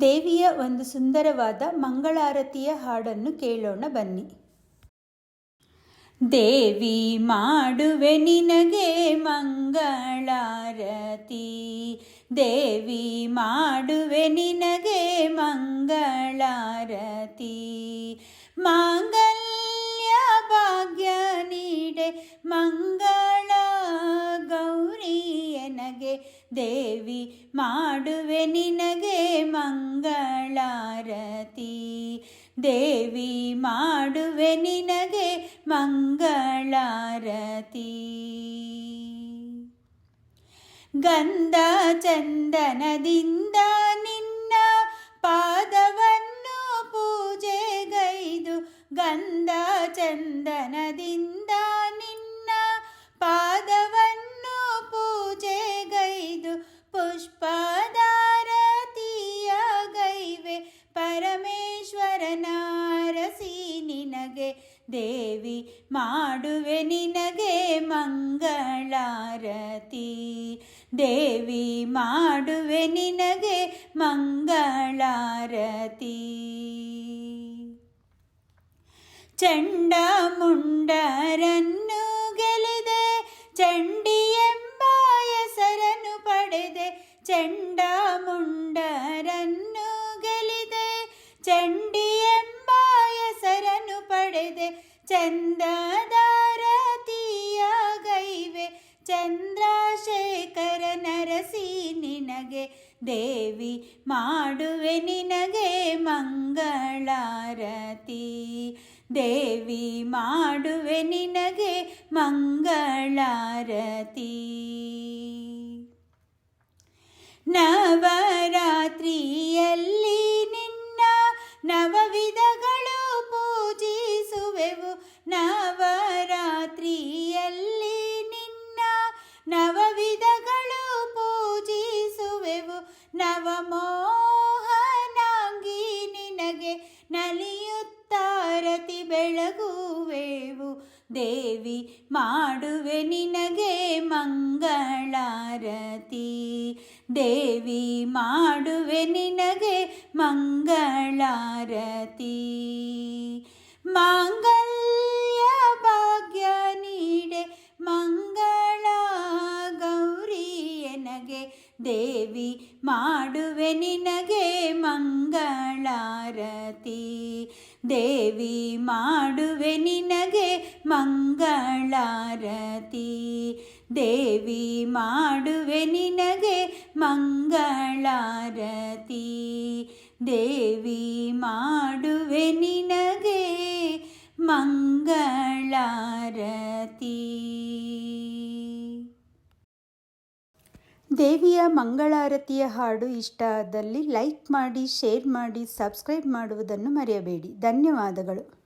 ದೇವಿಯ ಒಂದು ಸುಂದರವಾದ ಮಂಗಳಾರತಿಯ ಹಾಡನ್ನು ಕೇಳೋಣ ಬನ್ನಿ. ದೇವಿ ಮಾಡುವೆ ನಿನಗೆ ಮಂಗಳಾರತಿ. ದೇವಿ ಮಾಡುವೆ ನಿನಗೆ ಮಂಗಳಾರತಿ. ಮಾಂಗಲ್ಯ ದೇವಿ ಮಾಡುವೆ ನಿನಗೆ ಮಂಗಳಾರತಿ. ದೇವಿ ಮಾಡುವೆ ನಿನಗೆ ಮಂಗಳಾರತಿ. ಗಂಧ ಚಂದನದಿಂದ ನಿನ್ನ ಪಾದವನ್ನು ಪೂಜೆಗೈದು ಗಂಧ ಚಂದನದಿಂದ ದೇವಿ ಮಾಡುವೆ ನಿನಗೆ ಮಂಗಳಾರತಿ. ದೇವಿ ಮಾಡುವೆ ನಿನಗೆ ಮಂಗಳಾರತಿ. ಚಂಡ ಮುಂಡರನ್ನು ಗೆಲಿದೆ ಚಂಡಿ ಎಂಬ ಹೆಸರನ್ನು ಪಡೆದೆ, ಚಂಡ ಚಂದ್ರಶೇಖರ ನರಸಿ ನಿನಗೆ ದೇವಿ ಮಾಡುವೆ ನಿನಗೆ ಮಂಗಳಾರತಿ. ದೇವಿ ಮಾಡುವೆ ನಿನಗೆ ಮಂಗಳಾರತಿ. ನವರಾತ್ರಿಯಲ್ಲಿ ನವವಿಧಗಳು ಪೂಜಿಸುವೆವು. ನವಮೋಹನಾಂಗಿ ನಿನಗೆ ನಲಿಯುತ್ತಾರತಿ ಬೆಳಗುವೆವು. ದೇವಿ ಮಾಡುವೆ ನಿನಗೆ ಮಂಗಳಾರತಿ. ದೇವಿ ಮಾಡುವೆ ನಿನಗೆ ಮಂಗಳಾರತಿ. ಮಾಂಗಲ್ಯ ದೇವಿ ಮಾಡುವೆ ನಿನಗೆ ಮಂಗಳಾರತಿ. ದೇವಿ ಮಾಡುವೆ ನಿನಗೆ ಮಂಗಳಾರತಿ. ದೇವಿ ಮಾಡುವೆ ನಿನಗೆ ಮಂಗಳಾರತಿ. ದೇವಿ ಮಾಡುವೆ ನಿನಗೆ ಮಂಗಳಾರತಿ ದೇವಿಯ ಮಂಗಳಾರತಿಯ ಹಾಡು ಇಷ್ಟ ಆದಲ್ಲಿ ಲೈಕ್ ಮಾಡಿ ಶೇರ್ ಮಾಡಿ ಸಬ್ಸ್ಕ್ರೈಬ್ ಮಾಡುವುದನ್ನು ಮರೆಯಬೇಡಿ. ಧನ್ಯವಾದಗಳು.